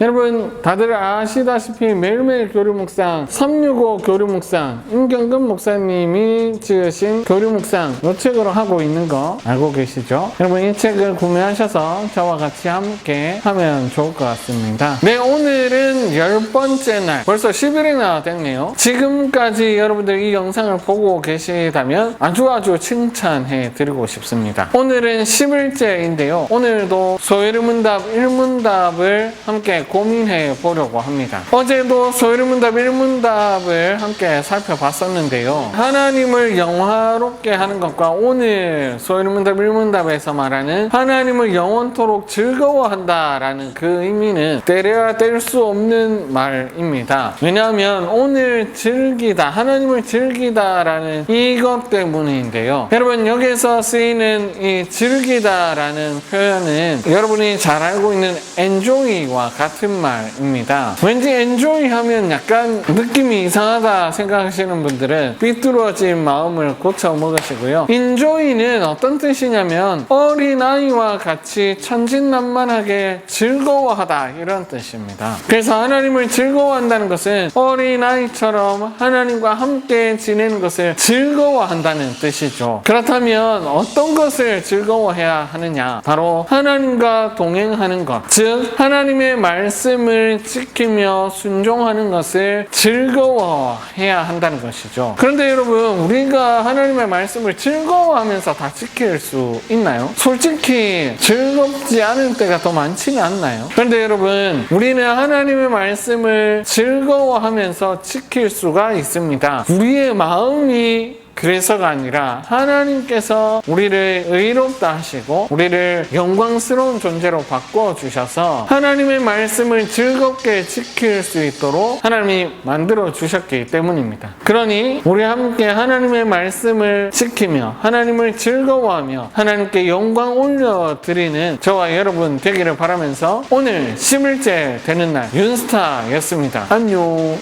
여러분 다들 아시다시피 매일매일 교류 묵상 365 교류 묵상 임경근 목사님이 지으신 교류 묵상 이 책으로 하고 있는 거 알고 계시죠? 여러분 이 책을 구매하셔서 저와 같이 함께 하면 좋을 것 같습니다. 네 오늘은 열 번째 날 벌써 10일이나 됐네요. 지금까지 여러분들 이 영상을 보고 계시다면 아주 아주 칭찬해 드리고 싶습니다. 오늘은 10일째인데요. 오늘도 소일문답 1문답을 함께 고민해 보려고 합니다. 어제도 소일문답 1문답을 함께 살펴봤었는데요. 하나님을 영화롭게 하는 것과 오늘 소일문답 1문답에서 말하는 하나님을 영원토록 즐거워한다라는 그 의미는 때려야 뗄 수 없는 말입니다. 왜냐하면 오늘 즐기다, 하나님을 즐기다라는 이것 때문인데요. 여러분 여기서 쓰이는 이 즐기다라는 표현은 여러분이 잘 알고 있는 enjoy와 같은 말입니다. 왠지 enjoy 하면 약간 느낌이 이상하다 생각하시는 분들은 삐뚤어진 마음을 고쳐 먹으시고요. enjoy는 어떤 뜻이냐면 어린아이와 같이 천진난만하게 즐거워하다 이런 뜻입니다. 그래서 하나님을 즐거워한다는 것은 어린아이처럼 하나님과 함께 지내는 것을 즐거워한다는 뜻이죠. 그렇다면 어떤 것을 즐거워해야 하느냐? 바로 하나님과 동행하는 것, 즉 하나님의 말씀을 지키며 순종하는 것을 즐거워해야 한다는 것이죠. 그런데 여러분, 우리 가 하나님의 말씀을 즐거워하면서 다 지킬 수 있나요? 솔직히 즐겁지 않은 때가 더 많지는 않나요? 그런데 여러분, 우리는 하나님의 말씀을 즐거워하면서 지킬 수가 있습니다. 우리의 마음이 그래서가 아니라 하나님께서 우리를 의롭다 하시고 우리를 영광스러운 존재로 바꿔 주셔서 하나님의 말씀을 즐겁게 지킬 수 있도록 하나님이 만들어 주셨기 때문입니다. 그러니 우리 함께 하나님의 말씀을 지키며 하나님을 즐거워하며 하나님께 영광 올려 드리는 저와 여러분 되기를 바라면서 오늘 10일째 되는 날 윤스타였습니다. 안녕.